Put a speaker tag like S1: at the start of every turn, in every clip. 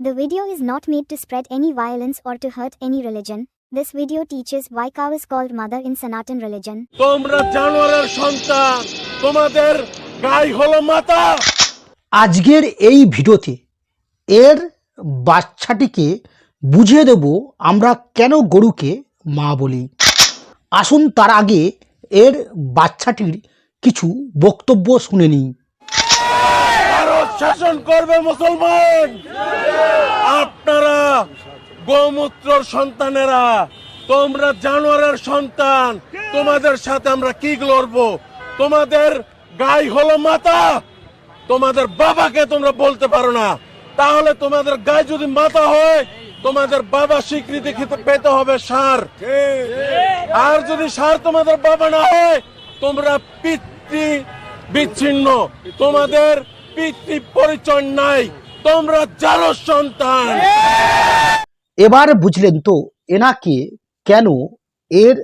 S1: The video is not made to spread any violence or to hurt any religion. This video teaches why cow is called mother in Sanatan religion.
S2: তোমরা জানোয়ারের সন্তান তোমাদের গাই হলো মাতা
S3: আজকের এই ভিডিওতে এর বাচ্চাটিকে বুঝিয়ে দেব আমরা কেন গরুকে মা বলি আসুন তার আগে এর বাচ্চাটির কিছু বক্তব্য শুনে নিই
S2: শাসন করবে মুসলমান। আপনারা গোমূত্রর সন্তানেরা, তোমরা জানোয়ারের সন্তান, তোমাদের সাথে আমরা কি লড়বো? তোমাদের গাই হলো মাতা, তোমাদের বাবাকে তোমরা বলতে পারো না। তাহলে তোমাদের গায়ে যদি মাথা হয়, তোমাদের বাবা স্বীকৃতি খেতে পেতে হবে সার। আর যদি সার তোমাদের বাবা না হয়, তোমরা পিতৃ বিচ্ছিন্ন তোমাদের পিতৃ পরিচয় নাই তোমরা জালো সন্তান।
S3: এবার বুঝলেন তো এনাকে কেন এর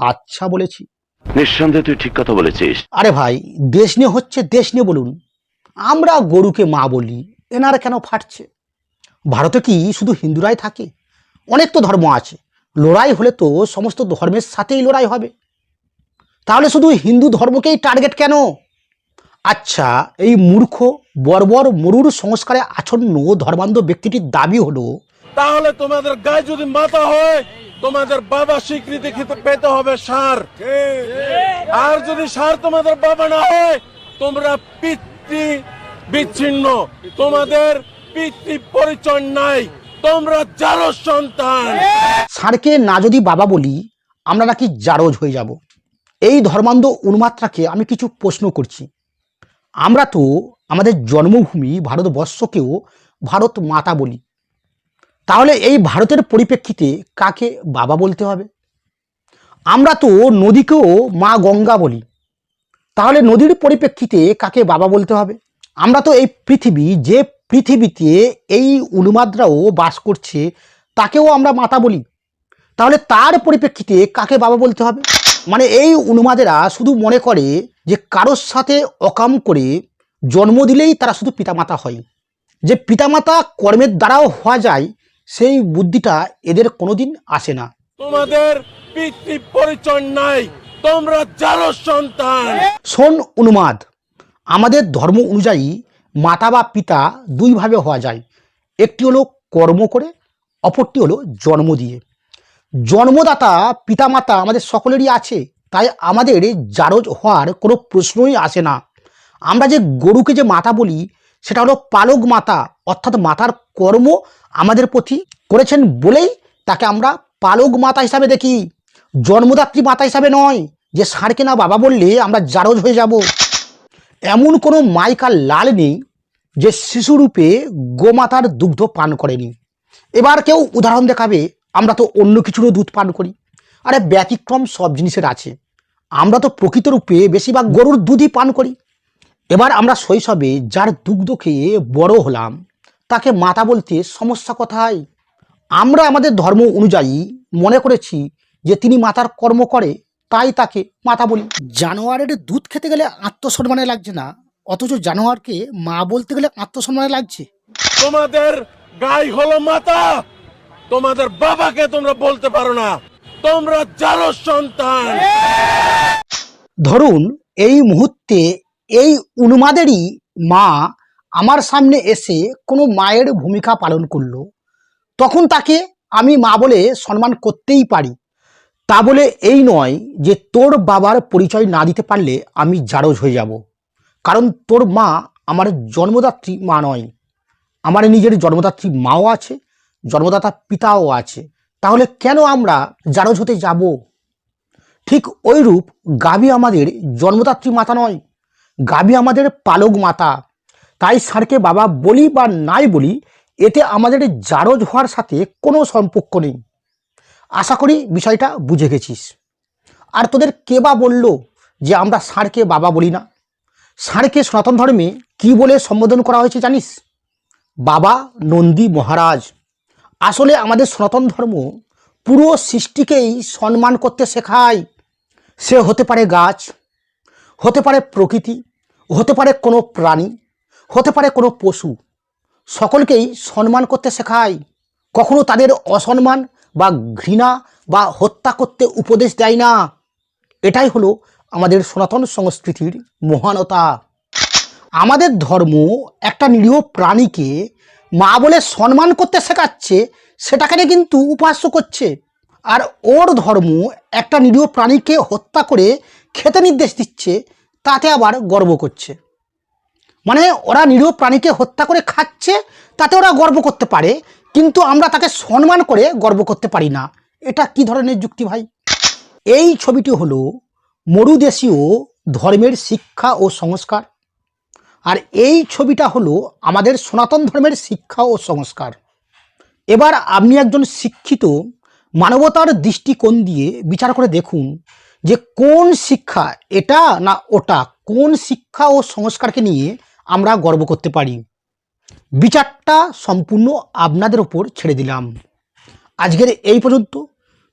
S3: বাচ্চা বলেছি।
S4: নিঃসন্দেহে তুই ঠিক কথা বলেছিস।
S3: আরে ভাই দেশ নিয়ে হচ্ছে দেশ নিয়ে বলুন। আমরা গরুকে মা বলি এনারা কেন ফাটছে? ভারতে কি শুধু হিন্দুরাই থাকে? অনেক তো ধর্ম আছে। লড়াই হলে তো সমস্ত ধর্মের সাথেই লড়াই হবে। তাহলে শুধু হিন্দু ধর্মকেই টার্গেট কেন? আচ্ছা এই মূর্খ বর্বর মরুর সংস্কারে আচ্ছন্ন ধর্মান্ধ ব্যক্তিটির দাবি হলো
S2: তাহলে তোমাদের গায়ে যদি মাথা হয় তোমাদের বাবা স্বীকৃতি খেতে পেতে হবে সার? আর যদি সার তোমাদের বাবা না হয় তোমরা পিতৃ বিচ্ছিন্ন। তোমাদের পিতৃ পরিচয় নাই তোমরা জালো সন্তান।
S3: ষাঁড়কে না যদি বাবা বলি আমরা নাকি জারজ হয়ে যাব। এই ধর্মান্ধ উন্মাত্রাকে আমি কিছু প্রশ্ন করছি। আমরা তো আমাদের জন্মভূমি ভারতবর্ষকেও ভারত মাতা বলি। তাহলে এই ভারতের পরিপ্রেক্ষিতে কাকে বাবা বলতে হবে? আমরা তো নদীকেও মা গঙ্গা বলি। তাহলে নদীর পরিপ্রেক্ষিতে কাকে বাবা বলতে হবে? আমরা তো এই পৃথিবী, যে পৃথিবীতে এই উন্মাদরাও বাস করছে, তাকেও আমরা মাতা বলি। তাহলে তার পরিপ্রেক্ষিতে কাকে বাবা বলতে হবে? মানে এই উন্মাদেরা শুধু মনে করে যে কারোর সাথে অকাম করে জন্ম দিলেই তারা শুধু পিতামাতা হয়। যে পিতামাতা কর্মের দ্বারাও হওয়া যায় সেই বুদ্ধিটা এদের কোনোদিন আসে না।
S2: তোমাদের পিতৃ পরিচয় নাই তোমরা জালো সন্তান।
S3: শোন উন্মাদ আমাদের ধর্ম অনুযায়ী মাতা বা পিতা দুইভাবে হওয়া যায়। একটি হলো কর্ম করে অপরটি হলো জন্ম দিয়ে। জন্মদাতা, পিতামাতা আমাদের সকলেরই আছে, তাই আমাদের জারজ হওয়ার কোনো প্রশ্নই আসে না। আমরা যে গরুকে যে মাতা বলি, সেটা হলো পালক মাতা, অর্থাৎ মাতার কর্ম আমাদের প্রতি করেছেন বলেই তাকে আমরা পালক মাতা হিসাবে দেখি। জন্মদাত্রী মাতা হিসাবে নয়, যে ষাঁড়কে না বাবা বললে আমরা জারজ হয়ে যাব। এমন কোনো মাইকার লাল নেই, যে শিশুরূপে গোমাতার দুগ্ধ পান করেনি। এবার কেউ উদাহরণ দেখাবে আমরা তো অন্য কিছুরও দুধ পান করি। আরে ব্যতিক্রম সব জিনিসের আছে। আমরা তো প্রকৃত রূপে বেশিরভাগ গরুর দুধই পান করি। এবার আমরা শৈশবে যার দুগ্ধ খেয়ে বড় হলাম তাকে মাতা বলতে সমস্যা কোথায়? আমরা আমাদের ধর্ম অনুযায়ী মনে করেছি যে তিনি মাতার কর্ম করে তাই তাকে মাতা বলি। জানোয়ারের দুধ খেতে গেলে আত্মসম্মানে লাগছে না অথচ জানোয়ারকে মা বলতে গেলে আত্মসম্মানে লাগছে।
S2: তোমাদের গাই হলো মাতা! তোমাদের বাবাকে তোমরা বলতে পারো না। তোমরা জালো সন্তান।
S3: ধরুন, এই মুহূর্তে এই উন্মাদেরই মা আমার সামনে এসে কোনো মায়ের ভূমিকা পালন করল। তখন তাকে আমি মা বলে সম্মান করতেই পারি। তা বলে এই নয় যে তোর বাবার পরিচয় না দিতে পারলে আমি জারজ হয়ে যাব। কারণ তোর মা আমার জন্মদাত্রী মা নয়। আমার নিজের জন্মদাত্রী মাও আছে জন্মদাতা পিতাও আছে। তাহলে কেন আমরা জারজ হতে যাব? ঠিক ওইরূপ গাভী আমাদের জন্মদাত্রী মাতা নয়, গাভী আমাদের পালক মাতা। তাই ষাঁড়কে বাবা বলি বা নাই বলি, এতে আমাদের জারজ হওয়ার সাথে কোনো সম্পর্ক নেই। আশা করি বিষয়টা বুঝে গেছিস। আর তোদের কে বা বলল যে আমরা ষাঁড়কে বাবা বলি না? ষাঁড়কে সনাতন ধর্মে কি বলে সম্বোধন করা হয়েছে জানিস? বাবা নন্দী মহারাজ। আসলে আমাদের সনাতন ধর্ম পুরো সৃষ্টিকেই সম্মান করতে শেখায়। সে হতে পারে গাছ, হতে পারে প্রকৃতি, হতে পারে কোনো প্রাণী, হতে পারে কোনো পশু। সকলকেই সম্মান করতে শেখায়। কখনো তাদের অসম্মান বা ঘৃণা বা হত্যা করতে উপদেশ দেয় না। এটাই হলো আমাদের সনাতন সংস্কৃতির মহানতা। আমাদের ধর্ম একটা নিরীহ প্রাণীকে মা বলে সম্মান করতে শেখাচ্ছে, সেটাকে কিন্তু উপাস্য করছে। আর ওর ধর্ম একটা নিরীহ প্রাণীকে হত্যা করে খেতে নির্দেশ দিচ্ছে, তাতে আবার গর্ব করছে। মানে ওরা নিরীহ প্রাণীকে হত্যা করে খাচ্ছে, তাতে ওরা গর্ব করতে পারে, কিন্তু আমরা তাকে সম্মান করে গর্ব করতে পারি না। এটা কি ধরনের যুক্তি ভাই? এই ছবিটি হলো মরুদেশীয় ধর্মের শিক্ষা ও সংস্কার। আর এই ছবিটা হলো আমাদের সনাতন ধর্মের শিক্ষা ও সংস্কার। এবার আপনি একজন শিক্ষিত, মানবতার দৃষ্টিকোণ দিয়ে বিচার করে দেখুন যে কোন শিক্ষা এটা না ওটা, কোন শিক্ষা ও সংস্কারকে নিয়ে আমরা গর্ব করতে পারি। বিচারটা সম্পূর্ণ আপনাদের ওপর ছেড়ে দিলাম। আজকের এই পর্যন্ত।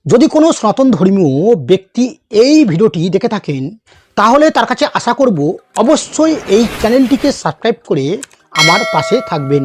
S3: যদি কোনো সনাতন ধর্মীয় ব্যক্তি এই ভিডিওটি দেখে থাকেন, তাহলে তার কাছে আশা করব অবশ্যই এই চ্যানেলটিকে সাবস্ক্রাইব করে আমার পাশে থাকবেন।